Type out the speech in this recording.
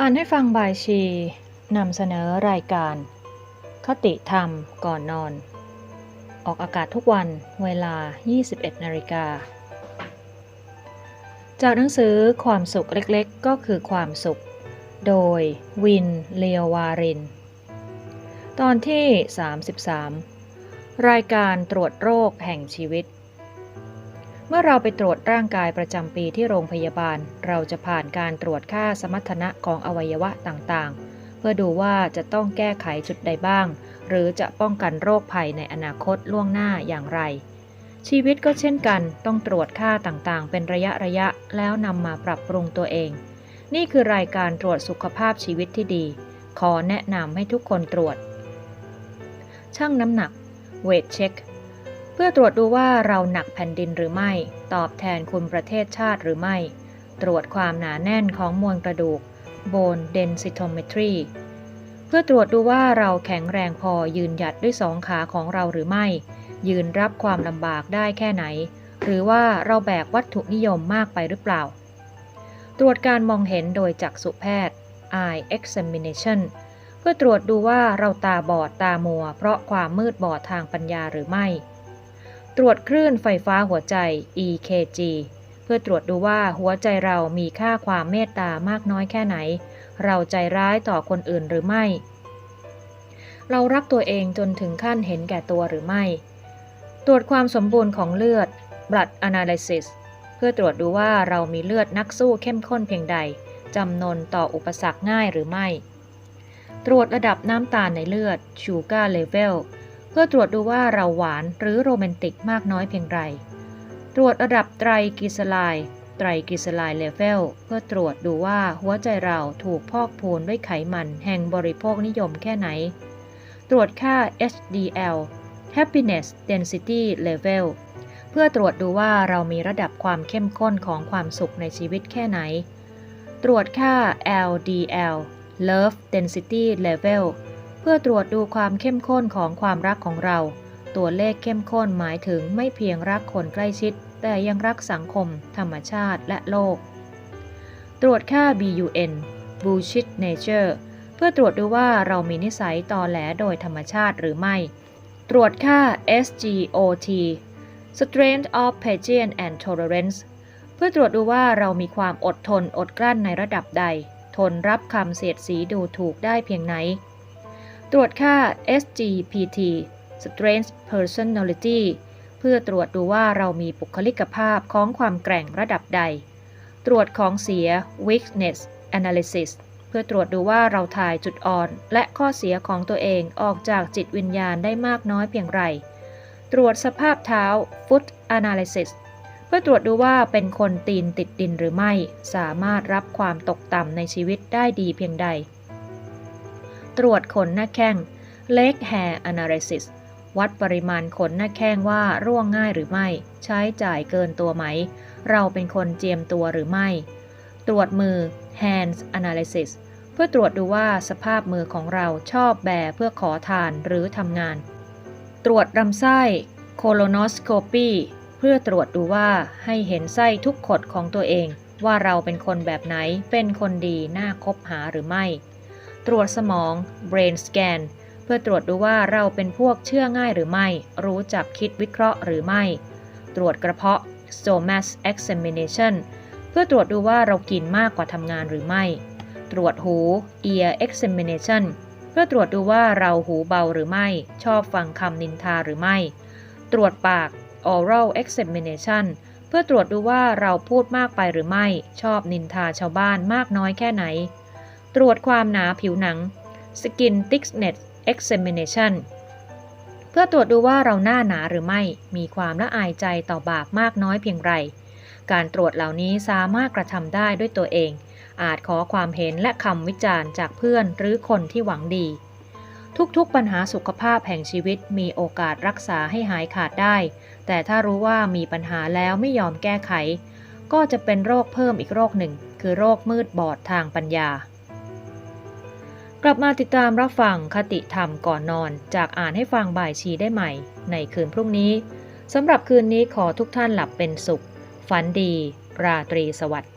อ่านให้ฟังบายชีนำเสนอรายการ คติธรรมก่อนนอน ออกอากาศทุกวันเวลา 21นาฬิกา จากหนังสือความสุขเล็กๆ ก็คือความสุข โดยวินเลววาริน ตอนที่ 33 รายการตรวจโรคแห่งชีวิต เมื่อเราไปตรวจร่างกายประจำปีที่โรงพยาบาล เราจะผ่านการตรวจค่าสมรรถนะของอวัยวะต่างๆ เพื่อดูว่าจะต้องแก้ไขจุดใดบ้าง หรือจะป้องกันโรคภัยในอนาคตล่วงหน้าอย่างไร ชีวิตก็เช่นกัน ต้องตรวจค่าต่างๆ เป็นระยะระยะแล้วนำมาปรับปรุงตัวเอง นี่คือรายการตรวจสุขภาพชีวิตที่ดี ขอแนะนำให้ทุกคนตรวจชั่งน้ำหนักเวทเช็ค พื่อตรวจดูว่าเราหนักแผ่นดินหรือไม่ ตอบแทนคุณประเทศชาติหรือไม่ ตรวจความหนาแน่นของมวลกระดูก bone densitometry เพื่อตรวจดูว่าเราแข็งแรงพอยืนหยัดด้วยสองขาของเราหรือไม่ ยืนรับความลำบากได้แค่ไหน หรือว่าเราแบกวัตถุนิยมมากไปหรือเปล่า ตรวจการมองเห็นโดยจักษุแพทย์ eye examination เพื่อตรวจดูว่าเราตาบอดตามัว เพราะความมืดบอดทางปัญญาหรือไม่ ตรวจคลื่นไฟฟ้าหัวใจ EKG เพื่อตรวจดูว่าหัวใจเรามีค่าความเมตตามากน้อยแค่ไหน เราใจร้ายต่อคนอื่นหรือไม่ เรารักตัวเองจนถึงขั้นเห็นแก่ตัวหรือไม่ ตรวจความสมบูรณ์ของเลือด blood analysis เพื่อตรวจดูว่าเรามีเลือดนักสู้เข้มข้นเพียงใดจำนนต่ออุปสรรคง่ายหรือไม่ ตรวจระดับน้ำตาลในเลือด sugar level เพื่อตรวจดูว่าเราหวานหรือโรแมนติกมากน้อยเพียงไรตรวจระดับไตรกลีเซอไตรกลีเซอไรด์เลเวลเพื่อตรวจดูว่าหัวใจเราถูกพอกพูนด้วยไขมันแห่งบริโภคนิยมแค่ไหน ตรวจค่า HDL happiness density level เพื่อตรวจดูว่าเรามีระดับความเข้มข้นของความสุขในชีวิตแค่ไหน ตรวจค่า LDL love density level เพื่อตรวจดูความเข้มข้นของความรักของเรา ตัวเลขเข้มข้นหมายถึงไม่เพียงรักคนใกล้ชิด แต่ยังรักสังคม ธรรมชาติและโลก ตรวจค่า BUN bullshit nature เพื่อตรวจดูว่าเรามีนิสัยตอแหลโดยธรรมชาติหรือไม่ ตรวจค่า SGOT strength of patience and tolerance เพื่อตรวจดูว่าเรามีความอดทนอดกลั้นในระดับใด ทนรับคำเสียดสีดูถูกได้เพียงไหน ตรวจค่า SGPT Strength Personality เพื่อตรวจดูว่าเรามีบุคลิกภาพของความแกร่งระดับใด ตรวจของเสีย Weakness Analysis เพื่อตรวจดูว่าเราถ่ายจุดอ่อน และข้อเสียของตัวเองออกจากจิตวิญญาณได้มากน้อยเพียงไร ตรวจสภาพเท้า Foot Analysis เพื่อตรวจดูว่าเป็นคนตีนติดดินหรือไม่ สามารถรับความตกต่ำในชีวิตได้ดีเพียงใด ตรวจขนหน้าแข้ง Leg Hair Analysis วัดปริมาณขนหน้าแข้งว่าร่วงง่ายหรือไม่ ใช้จ่ายเกินตัวไหม เราเป็นคนเจียมตัวหรือไม่ ตรวจมือ Hands Analysis เพื่อตรวจดูว่าสภาพมือของเราชอบแบเพื่อขอทานหรือทำงาน ตรวจลำไส้ Colonoscopy เพื่อตรวจดูว่าให้เห็นไส้ทุกขดของตัวเอง ว่าเราเป็นคนแบบไหนเป็นคนดีน่าคบหาหรือไม่ ตรวจสมอง Brain Scan เพื่อตรวจดูว่าเราเป็นพวกเชื่อง่ายหรือไม่ รู้จักคิดวิเคราะห์หรือไม่ ตรวจกระเพาะ Stomach Examination เพื่อตรวจดูว่าเรากินมากกว่าทำงานหรือไม่ ตรวจหู Ear Examination เพื่อตรวจดูว่าเราหูเบาหรือไม่ ชอบฟังคำนินทาหรือไม่ ตรวจปาก oral examination เพื่อตรวจดูว่าเราพูดมากไปหรือไม่ ชอบนินทาชาวบ้านมากน้อยแค่ไหน ตรวจความหนาผิวหนัง skin thickness examination เพื่อตรวจดูว่าเราหน้าหนาหรือไม่ มีความละอายใจต่อบาปมากน้อยเพียงไร การตรวจเหล่านี้สามารถกระทำได้ด้วยตัวเอง อาจขอความเห็นและคำวิจารณ์จากเพื่อนหรือคนที่หวังดี ทุกๆปัญหาสุขภาพแห่งชีวิตมีโอกาสรักษาให้หายขาดได้ แต่ถ้ารู้ว่ามีปัญหาแล้วไม่ยอมแก้ไข ก็จะเป็นโรคเพิ่มอีกโรคหนึ่ง คือโรคมืดบอดทางปัญญา กลับมาติดตามรับฟังคติธรรมก่อนนอนจากอ่านให้ฟังบ่ายชีได้ใหม่ ในคืนพรุ่งนี้สำหรับคืนนี้ขอทุกท่านหลับเป็นสุข ฝันดี ราตรีสวัสดิ์